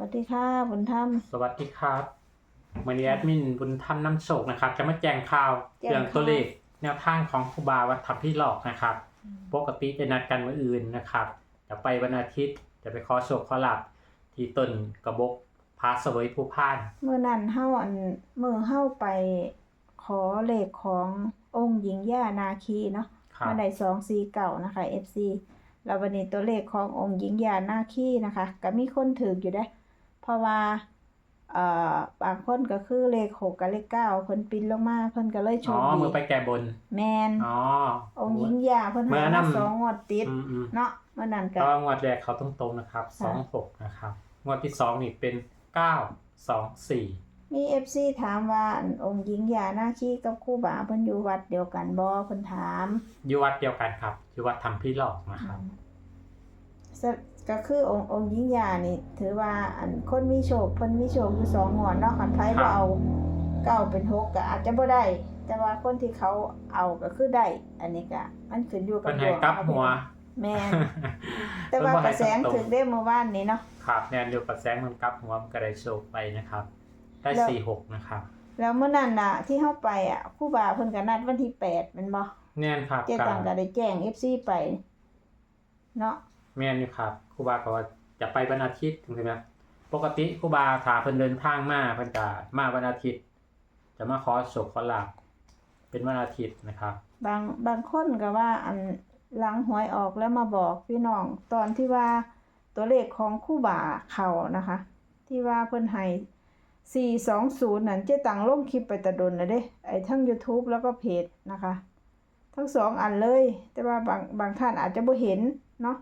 วัสดีค่ะบุญธรรม สวัสดีครับวันนี้แอดมินบุญธรรมน้ำโชคนะครับ จะมาแจ้งข่าวแจ้งข่าว เรื่องตัวเลขแนวทางของครูบาวัดทับพี่หลอกนะครับ ปกติจะนัดกันวันอื่นนะครับจะไปวันอาทิตย์จะไปขอโชคขอหลับ ที่ต้นกระบอกพาเสวยผู้พาน เมื่อนั้นเฮาอันมือเฮาไปขอเลขขององค์หญิงย่านาคีเนาะครับ มาได้สองสี่เก่านะคะ FC แล้ววันนี้ตัวเลขขององค์หญิงย่านาคีนะคะ ก็มีคนถืออยู่ได้อ เพราะว่าเอ่อบางคนก็คือเลขหกกับเลขเก้าเพิ่นปินลงมาเพิ่นก็เลยโชอ๋อคดีมือไปแก่บน แมนอ๋อ องค์หญิงย่าเพิ่นเมื่ให้อมานั้นสองงวดติดอืมอืมเนาะเมื่อนั้นก็ ก็งวดแรกเขาตรงๆนะครับสองหกนะครับงวดที่สองนี่เป็นเก้าสองสี่มี FC ถามว่าอันองค์หญิงย่านาคีกับครูบาเพิ่นอยู่วัดเดียวกันบ่เพิ่นถาม อยู่วัดเดียวกันครับอยู่วัดทำพี่หลอกนะครับสะ ก็คือองค์องค์หญิงย่านี่ ถือว่าอันคนมีโชคเพิ่นมีโชคอยู่สองงวดเนาะคันไผครับบ่เอาเก้าเป็นหกก็อาจจะบ่ได้ แต่ว่าคนที่เขาเอาก็คือได้ อันนี้ก็มันขึ้นอยู่กัเป็บนให้กลับหัว แม่นแต่ว่าประแสงถึงได้เมื่อวานนี้เนาะ ครับแนนเดียวกับแซงมันกลับหัวมันก็ได้โชคไปนะครับ ได้แล้ว สี่หกนะครับแล้วเมื่อนั้นน่ะ ที่เฮาไปอะครูบาเพิ่นก็นัดวันที่แปดแม่นบ่ แน่นครับเจ๊ตังก็ได้แจ้ง FC ไป เนาะ แม่นอยู่ครับครูบาก็ว่าจะไปวันอาทิตย์ถูกไหมปกติครูบาถาเพิ่นเดินทางมาเพิ่นจะมาวันอาทิตย์ จะมาขอโชคขอลาบเป็นวันอาทิตย์นะครับ บางบางคนก็ว่าอันหลังหวยออกแล้วมาบอกพี่น้องตอนที่ว่าตัวเลขของคู่บ่าเขานะคะ ที่ว่าเพิ่นให้420นั่นเจ๊ตังลงคลิปไปตะดนนะเด้ไอ้ทั้ง YouTube แล้วก็เพจนะคะ ทั้งสองอันเลย แต่ว่าบางบางท่านอาจจะบ่เห็นเนาะ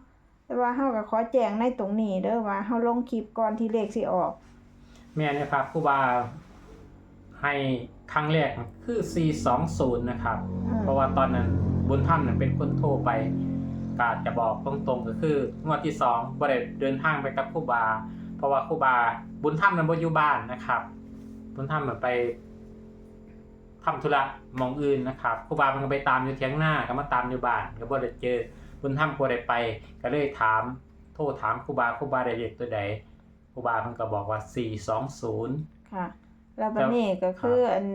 แต่ว่าเฮาก็ขอแจ้งในตรงนี้เด้อว่าเฮาลงคลิปก่อนที่เลขสิออก แม่นนะครับครูบาให้ครั้งแรกคือ 420 นะครับ อืม เพราะว่าตอนนั้นบุญธรรมนั้นเป็นคนโทรไปกาจะบอกตรงๆก็คืองวดที่สองบ่ได้เดินทางไปกับครูบา เพราะว่าครูบาบุญธรรมนั้นบ่อยู่บ้านนะครับ บุญธรรมมันไปทำธุระหมองอื่นนะครับครูบามันก็ไปตามอยู่เทียงหน้าก็มาตามอยู่บ้านก็บ่ได้เจอ บุญธรรมบ่ได้ไป ก็เลยถาม โทรถามครูบาครูบาได้เลขตัวใดครูบาเพิ่นก็บอกว่า420ค่ะ แล้วบัดนี้ก็คืออัน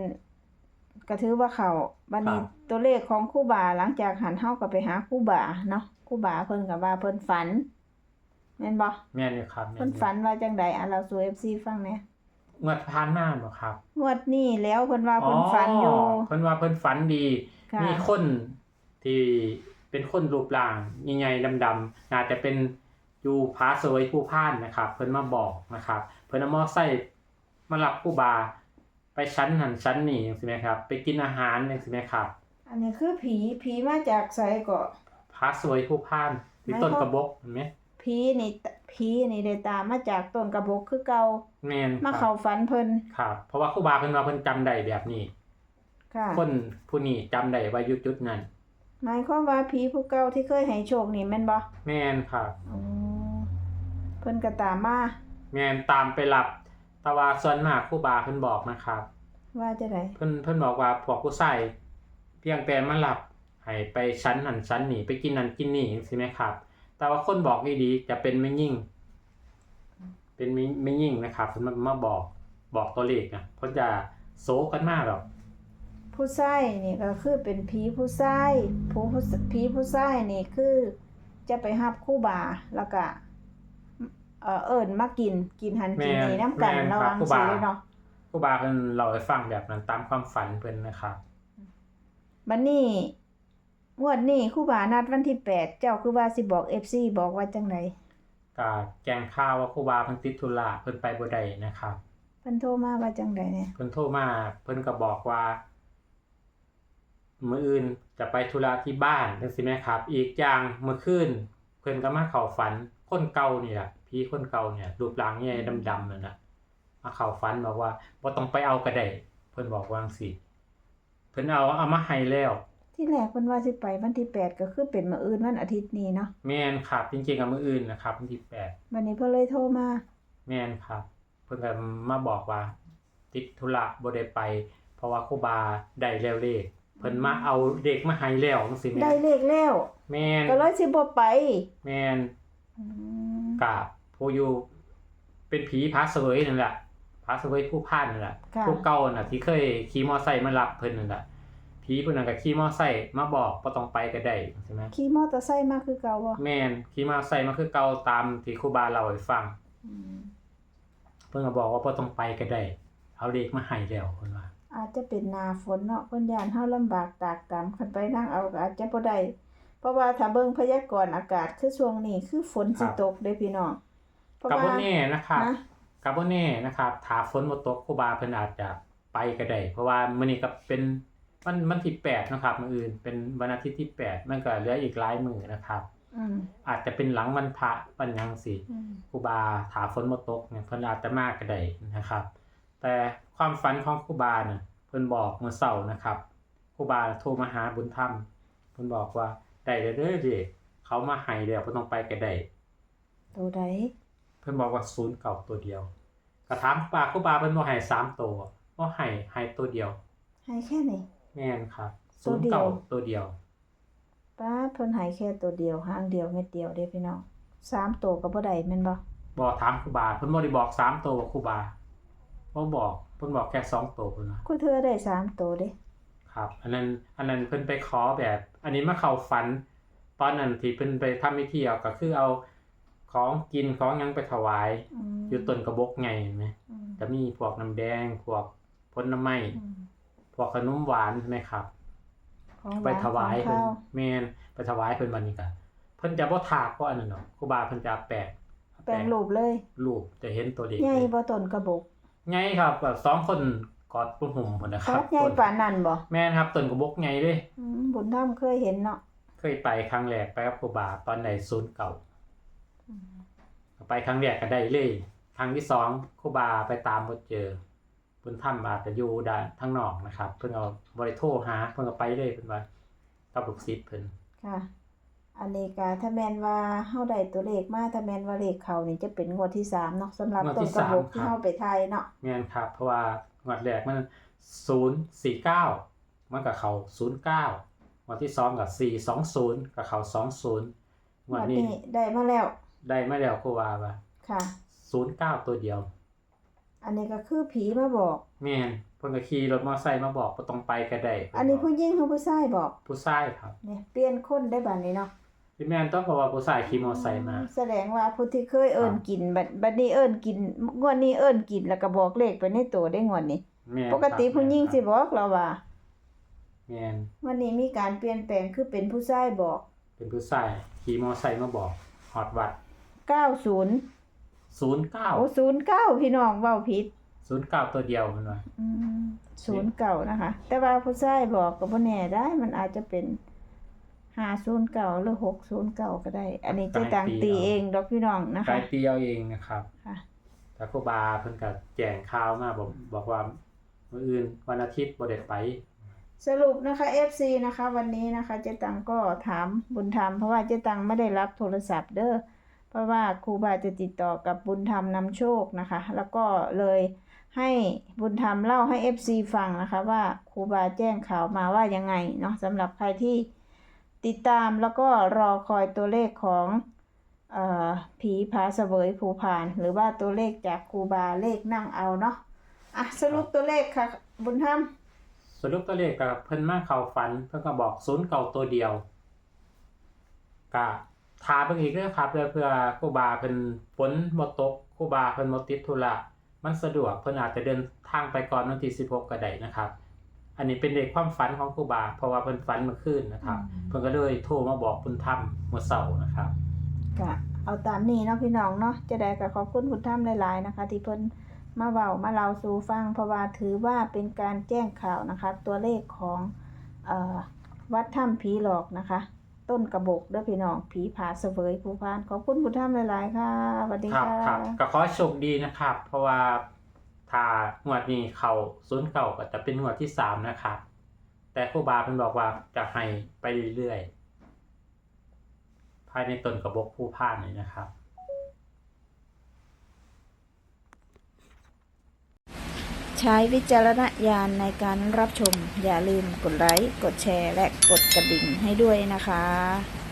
ก็ถือว่าเขาบัดนี้ครับตัวเลขของครู่บาหลังจากหันเฮาก็ไปหาครู่บาเนาะครู่บาเพิ่นก็ว่าเพิ่นฝันแม่นบ่แม่นอยู่ครับแม่เพิ่นอยู่ฝันว่าจังใดอะเราสู่ FC ฟังแหน่งวดผ่านมาบ่ครับ งวดนี้แล้วเพิ่นว่าเพิ่นฝันอยู่เพิ่นว่าเพิ่นฝันดีค่ะมีคนที่ เป็นคนรูปร่างใหญ่ๆดำๆน่าจะเป็นอยู่พาสวยผู้พานนะครับ เพิ่นมาบอกนะครับ เพิ่นเอามอไซค์มารับผู้บา ไปชั้นหันชั้นนี่ใช่ไหมครับ ไปกินอาหารใช่ไหมครับอันนี้คือผีผีมาจากไสก็พาสวยผู้พานที่ต้นกระบอกเห็นไหมผีนี่ผีนี่ได้ตามมาจากต้นกระบอกคือเก่าแม่นมาครัเข้าบฝันเพิ่นครับ เพราะว่าครูบาเพิ่นว่าเพิ่นจำได้แบบนี้ค่ะคนผู้นี้จำได้ว่าอยู่จุดนั้น หมายความว่าผีผู้เก่าที่เคยให้โชคนี่แม่นบ่แม่นครับอ๋อเพิ่นก็ตามมาแม่นตามไปหลับแต่ว่าส่วนมากครูบาเพิ่นบอกนะครับ ว่าจะไดเพิ่นเพิ่นบอกว่าพวกผู้ใส่เพียงแต่มาหลับให้ไปชั้นหันชั้นหนีไปกินนั่นกินนี่ใช่ไหมครับ แต่ว่าคนบอกดีๆจะเป็นไม่ยิ่ง เป็นไม่ไม่ยิ่งนะครับเพิ่นมามาบอกบอกตัวเลขนะเพิ่นจะโซกันมากหรอก ผู้ชายนี่ก็คือเป็นผีผู้ชายผู้ผู้ผีผู้ชายนี่คือจะไปรับคู่บาแล้วก็เอ่อเอิ้นมากินกินหันกินนี่นํกันแม่นระครัวับงครูสิบาเลยเนาะครูบาเพิ่นเล่าให้ฟังแบบนั้นตามความฝันเพิ่นนะครับบัดนี้งวดนี้ครูบานัดวันที่แปดเจ้าคือว่าสิบอก FC บอกว่าจังไดก็แจ้งข่าวว่าครูบาเพิ่นติดธุระเพิ่นไปบ่ได้นะครับเพิ่นโทรมาว่าจังไดเนี่ยเพิ่นโทรมาเพิ่นก็บอกว่า มื้ออื่นจะไปธุระที่บ้านจังซี่แหมครับ อีกอย่างเมื่อคืนเพิ่นก็มาเข้าฝันคนเก่านี่ล่ะพี่คนเก่าเนี่ยรูปร่างใหญ่ดำๆนั่นน่ะมาเข้าฝันบอกว่าบ่ต้องไปเอาก็ได้เพิ่นบอกว่าจังซี่เพิ่นเอาเอามาให้แล้ว ที่แรกเพิ่นว่าสิไปวันที่แปดก็คือเป็นมื้ออื่นวันอาทิตย์นี้เนาะแม่นครับจริงๆก็มื้ออื่นนะครับวันที่แปดบัดนี้เพิ่นเลยโทรมาแม่นครับ เพิ่นก็มาบอกว่า ติดธุระบ่ได้ไป เพราะว่าครูบาได้แล้วเลข เพิ่นมาเอาเด็กมาให้แล้วจังซี่แม่ได้เลขแล้ว แม่นก็เลยสิบ่ไปแม่นอืมกราบผู้อยู่ไปเป็นผีพระเสวยนั่นแหละพระเสวยผู้พ่านนั่นแหละค่ะผู้เก่าน่ะที่เคยขี่มอไซค์มารับเพิ่นนั่นแหละผีเพิ่นนั่นก็ขี่มอไซค์มาบอกบ่ต้องไปก็ได้ใช่ไหมขี่มอเตอร์ไซค์มาคือเก่าบ่แม่นขี่มอไซค์มาคือเก่าตามที่ครูบาเล่าให้ฟัง อืมเพิ่นก็บอกว่าบ่ต้องไปก็ได้ เอาเลขมาให้แล้วเพิ่นว่าอา จจะเป็นหน้าฝนเนาะเพิ่นย่านเฮาลำบากตากตามคันไปนั่งเอาก็อาจจะบ่ได้เพราะว่าถ้าเบิ่งพยากรณ์อากาศคือช่วงนี้คือฝนสิตกเด้พี่น้องเพราะกับบ่ว่าแน่นะครับนะ กับบ่แน่นะครับถ้าฝนบ่ตกครูบาเพิ่นอาจจะไปก็ได้เพราะว่ามื้อนี้ก็เป็นมันมันที่8นะครับมื้ออื่นเป็นวันอาทิตย์ที่ 8 มันก็เหลืออีกหลายมื้อนะครับ อืมอาจจะเป็นหลังวันพระวันหยังสิ อืมครูบาถาฝนบ่ตกเนี่ยเพิ่นอาจจะมาก็ได้นะครับ แต่ความฝันของครูบาเนี่ยเพิ่นบอกเมื่อเช้านะครับครูบาโทรมาหาบุญธรรมเพิ่นบอกว่าได้เด้อเด้อเด้เขามาให้แล้วบ่ต้องไปก็ได้ตัวใดเพิ่นบอกว่าศูนย์เก่าตัวเดียวก็ถามครูบาครูบาเพิ่นบ่ให้สามตัวบ่ให้ให้ตัวเดียวให้แค่นี้แม่นครับตัศูวนย์เดียวเก่าตัวเดียวป้าดเพิ่นให้แค่ตัวเดียวหางเดียวเม็ดเดียวเด้พี่น้องสามตัวก็บ่ได้แม่นบ่บ่ถามครูบาเพิ่นบ่ได้บอกสามตัวครูบาบ่บอกเพิ่นบอกแค่สองตัวเพิ่นว่ากูเธอได้สามตัวเด้ครับ อันนั้น อันนั้นเพิ่นไปขอแบบ อันนี้มาเข้าฝัน ตอนนั้นที่เพิ่นไปทำพิธีเอาก็คือเอาของกินของหยังไปถวายอืมอยู่ต้นกระบอกไงเห็นไหมอืมจะมีพวกน้ำแดงพวกผลไม้อืมพวกขนมหวานใช่ไหมครับ ของหไปวานถวายของเพิ่นข้าวแม่นไปถวายเพิ่นวันนี้ก็เพิ่นจะบ่ถากบ่อันนั้นดอกครูบาเพิ่นจะแปะแปลงรูปเลยรูปจะเห็นตัวเด็กใหญ่เลยบ่ต้นกระบอก ใหญ่ครับแบบสองคนกอดปุ่นหุ่มพุ่นนะคครัรับบใหญ่ต้นปานนั้นบ่แม่นครับต้นกระบอกใหญ่เด้ อืมบุญธรรมเคยเห็นเนาะเคยไปครั้งแรกไปกับครูบาตอนไหนศูนย์เก่า อืมไปครั้งแรกก็ได้เลย ครั้งที่สองครูบาไปตามบ่เจอเพิ่นทำอาจจะอยู่ด้านทางนอกนะครับ เพิ่นเอาบ่ได้โทรหาเพิ่นก็ไปเลยเพิ่นว่ากับลูกศิษย์เพิ่นค่ะ อันนี้ก็ถ้าแม่นว่าเฮาได้ตัวเลขมาถ้าแม่นว่าเลขเขานี่จะเป็นงวดที่สามเนาะสำหรับต้นกระบอกที่เฮาไปไทยเนาะแม่นครับ เพราะว่างวดแรกมัน049มันก็เข้า09งวดที่สองก็420ก็เข้า20งงววดดนี้นี้ได้มาแล้ว ได้มาแล้วครูบาว่าค่ะ09ตัวเดียว อันนี้ก็คือผีมาบอกแม่นเพิ่นก็ขี่รถมอไซค์มาบอกบ่ต้องไปก็ได้เพิ่อันนี้บกผู้หญิงหรือผู้ชายบอกผู้ชายครับเนี่ยเปลี่ยนคนได้บัดนี้เนาะ พี่แม่นต้องบอกว่าผู้ชายขี่มอไซค์มา แสดงว่าผู้ที่เคยเอิ้นครับกินบัดบัดนี้เอิ้นกินงวดนี้เอิ้นกินแล้วก็บอกเลขไปในตัวได้งวดนี้ แม่นปกติครับผู้หญิงสิบอกเราว่าแม่นวันนี้มีการเปลี่ยนแปลงคือเป็นผู้ชายบอก เป็นผู้ชายขี่มอไซค์มาบอกฮอดวัด 90 09โอ้09 พี่น้องเว้าผิด09 ตัวเดียวมันว่าอืม09นะคะ แต่ว่าผู้ชายบอกก็บ่แน่ได้มันอาจจะเป็น 509หรือ609ก็ได้ อันนี้เจะต่างตีเองดอกพี่น้องนะกาคะยตีเอาเองนะครับค่ะแต่ครูบาเพิ่นก็แจ้งข่าวมาบอกบอกว่ามื้ออื่นวันอาทิตย์บ่ได้ไป สรุปนะคะ FC นะคะ วันนี้นะคะเจ๊ตังก็ถามบุญธรรมเพราะว่าเจ๊ตังไม่ได้รับโทรศัพท์เด้อเพราะว่าครูบาจะติดต่อกับบุญธรรมนำโชคนะคะ แล้วก็เลยให้บุญธรรมเล่าให้ FC ฟังนะคะ ว่าครูบาแจ้งข่าวมาว่ายังไงเนาะสำหรับใครที่ ติดตามแล้วก็รอคอยตัวเลขของอผีผาเสวยภูพาน หรือว่าตัวเลขจากครูบาเลขนั่งเอาเนาะอะสรุปตัวเลขค่ะ บุญธรรมสรุปตัวเลขก็เพิ่นมาเข้าฝัน เพิ่นก็บอก0เก่าตัวเดียวก็ถามเพิ่นอีกเด้อครับเพื่อเพื่อครูบาเพิ่นฝนบ่ตกครูบาเพิ่นบ่ติดธุระมันสะดวกเพิ่นอาจจะเดินทางไปก่อนวันที่16ก็ได้นะครับ อันนี้เป็นเลขความฝันของครูบา เพราะว่าเพิ่นฝันเมื่อคืนนะครับอืมเพิ่นก็เลยโทรมาบอกบุญธรรมเมื่อเช้านะครับก็เอาตามนี้เนาะพี่น้องเนาะจะได้ก็ขอบคุณคุณท่านหลายๆนะคะ ที่เพิ่นมาเว้ามาเล่าสู่ฟังเพราะว่าถือว่าเป็นการแจ้งข่าวนะคะ ตัวเลขของเอ่อวัดถ้ำผีหลอกนะคะ ต้นกระบอกเด้อพี่น้องผีผาเสวยภูพานขอบคุณคุณท่านหลายๆค่ะสวัสดีครับค่ะครับก็ขอให้โชคดีนะครับ เพราะว่า ถ้างวดนี้เขาศูนย์เก่าก็จะเป็นงวดที่สามนะครับ แต่ครูบาเพิ่นบอกว่าจะให้ไปเรื่อยๆภายในตนกระบอกผู้พ่านนี้นะครับใช้วิจารณญาณในการรับชม อย่าลืมกดไลค์ กดแชร์ และกดกระดิ่งให้ด้วยนะคะ